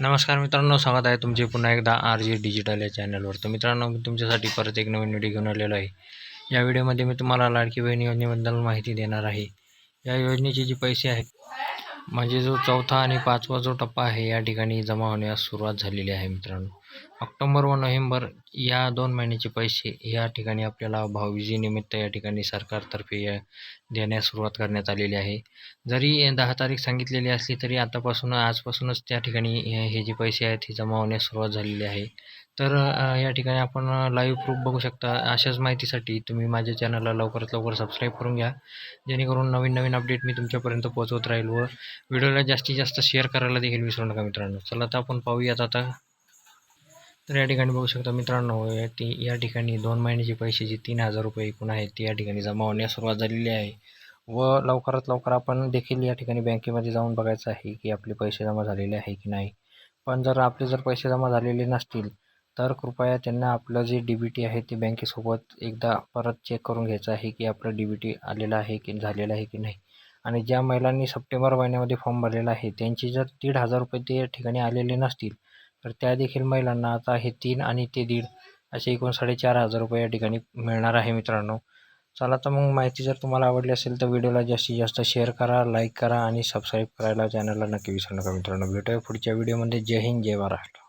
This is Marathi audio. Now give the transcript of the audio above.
नमस्कार मित्रांनो स्वागत आहे तुमचे पुन्हा एकदा आर जी डिजिटल या चॅनलवर. तर मित्रांनो मी तुमच्यासाठी परत एक नवीन व्हिडिओ घेऊन आलेलो आहे. या व्हिडिओमध्ये मी तुम्हाला लाडकी बहीण योजनेबद्दल माहिती देणार आहे. या योजनेचे जे पैसे आहेत म्हणजे जो चौथा आणि पाचवा जो टप्पा आहे या ठिकाणी जमा होण्यास सुरुवात झालेली आहे मित्रांनो. ऑक्टोबर व नोव्हेंबर या दोन महिन्याचे पैसे या ठिकाणी आपल्याला भाऊबीजेनिमित्त या ठिकाणी सरकारतर्फे या देण्यास सुरुवात करण्यात आलेली आहे. जरी दहा तारीख सांगितलेली असली तरी आतापासून आजपासूनच त्या ठिकाणी हे जे पैसे आहेत हे जमा होण्यास सुरुवात झालेली आहे. तर या ठिकाणी आपण लाईव्ह प्रूफ बघू शकता. अशाच माहितीसाठी तुम्ही माझ्या चॅनलला लवकरात लवकर सबस्क्राईब करून घ्या. जेणेकरून नवीन नवीन अपडेट मी तुमच्यापर्यंत पोहोचवत राहील व व्हिडिओला जास्तीत जास्त शेअर करायला देखील विसरू नका मित्रांनो. चला तर आपण पाहूयात आता तर या ठिकाणी बघू शकता मित्रांनो या ती या ठिकाणी दोन महिन्याचे पैसे जे तीन हजार रुपये एकूण आहेत ते या ठिकाणी जमा होण्यास सुरुवात झालेली आहे. व लवकरात लवकर आपण देखील या ठिकाणी बँकेमध्ये जाऊन बघायचं आहे की आपले पैसे जमा झालेले आहे की नाही. पण जर आपले जर पैसे जमा झालेले नसतील तर कृपया त्यांना आपलं जे डी बी टी आहे ते बँकेसोबत एकदा परत चेक करून घ्यायचं आहे की आपलं डी बी टी आलेलं आहे की झालेलं आहे की नाही. आणि ज्या महिलांनी सप्टेंबर महिन्यामध्ये फॉर्म भरलेला आहे त्यांचे जर दीड हजार रुपये ते या ठिकाणी आलेले नसतील तर त्या देखील महिलांना आता हे तीन आणि ते दीड असे एकूण साडेचार हजार रुपये या ठिकाणी मिळणार आहे मित्रांनो. चला तर मग माहिती जर तुम्हाला आवडली असेल तर व्हिडिओला जास्तीत जास्त शेअर करा लाईक करा आणि सबस्क्राईब करायला चॅनलला नक्की विसरू नका मित्रांनो. भेटूया पुढच्या व्हिडिओमध्ये. जय हिंद जय महाराष्ट्र.